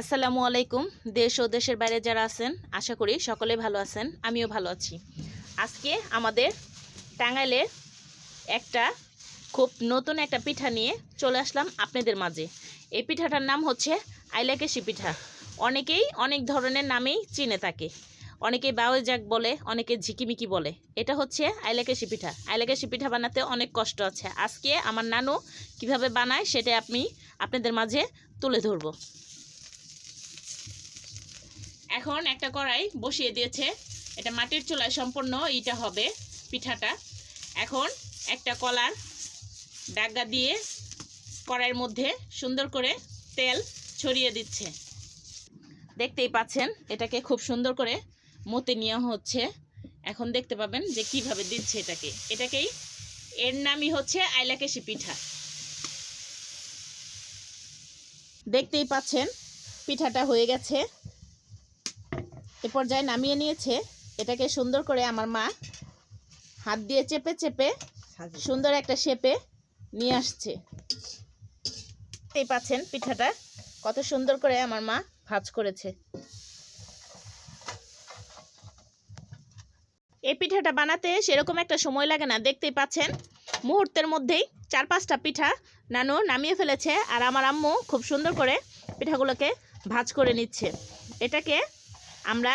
আসসালামু আলাইকুম, দেশ ও দেশের বাইরে যারা আছেন, আশা করি সকলে ভালো আছেন, আমিও ভালো আছি। আজকে আমাদের টাঙ্গাইলে একটা খুব নতুন একটা পিঠা নিয়ে চলে আসলাম আপনাদের মাঝে। এই পিঠাটার নাম হচ্ছে আইলাকেশি পিঠা। অনেকেই অনেক ধরনের নামেই চিনে থাকে। অনেকে বাউই জাক বলে, অনেকে ঝিকিমিকি বলে। এটা হচ্ছে আইলাকেশি পিঠা। আইলাকেশি পিঠা বানাতে অনেক কষ্ট আছে। আজকে আমার নানু কীভাবে বানায় সেটা আপনি আপনাদের মাঝে তুলে ধরবো। এখন একটা কড়াই বসিয়ে দিয়েছে। এটা মাটির চুলায় সম্পূর্ণ ইটা হবে, পিঠাটা। এখন একটা কলার ডাগা দিয়ে কড়াইয়ের মধ্যে সুন্দর করে তেল ছড়িয়ে দিচ্ছে। দেখতেই পাচ্ছেন, এটাকে খুব সুন্দর করে মতে নেওয়া হচ্ছে। এখন দেখতে পাবেন যে কীভাবে দিচ্ছে এটাকে। এটাকেই এর নামই হচ্ছে আইলাকেশি পিঠা। দেখতেই পাচ্ছেন, পিঠাটা হয়ে গেছে। এ পর্যায়ে নামিয়ে নিয়েছে। এটাকে সুন্দর করে আমার মা হাত দিয়ে চেপে চেপে সুন্দর একটা শেপে নিয়ে আসছে। দেখতেই পাচ্ছেন পিঠাটা কত সুন্দর করে আমার মা ভাজ করেছে। এই পিঠাটা বানাতে সেরকম একটা সময় লাগে না দেখতেই পাচ্ছেন। মুহূর্তের মধ্যেই চার পাঁচটা পিঠা নানু নামিয়ে ফেলেছে আর আমার আম্মু খুব সুন্দর করে পিঠাগুলোকে ভাজ করে নিচ্ছে। এটাকে আমরা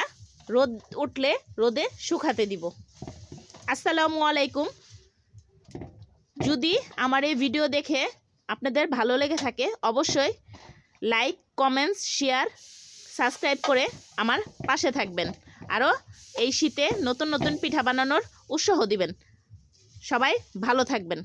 রোদ উঠলে রোদে শুকাতে দিব। আসসালামু আলাইকুম। যদি আমার এই ভিডিও দেখে আপনাদের ভালো লেগে থাকে, অবশ্যই লাইক, কমেন্টস, শেয়ার, সাবস্ক্রাইব করে আমার পাশে থাকবেন। আরও এই শীতে নতুন নতুন পিঠা বানানোর উৎসাহ দিবেন। সবাই ভালো থাকবেন।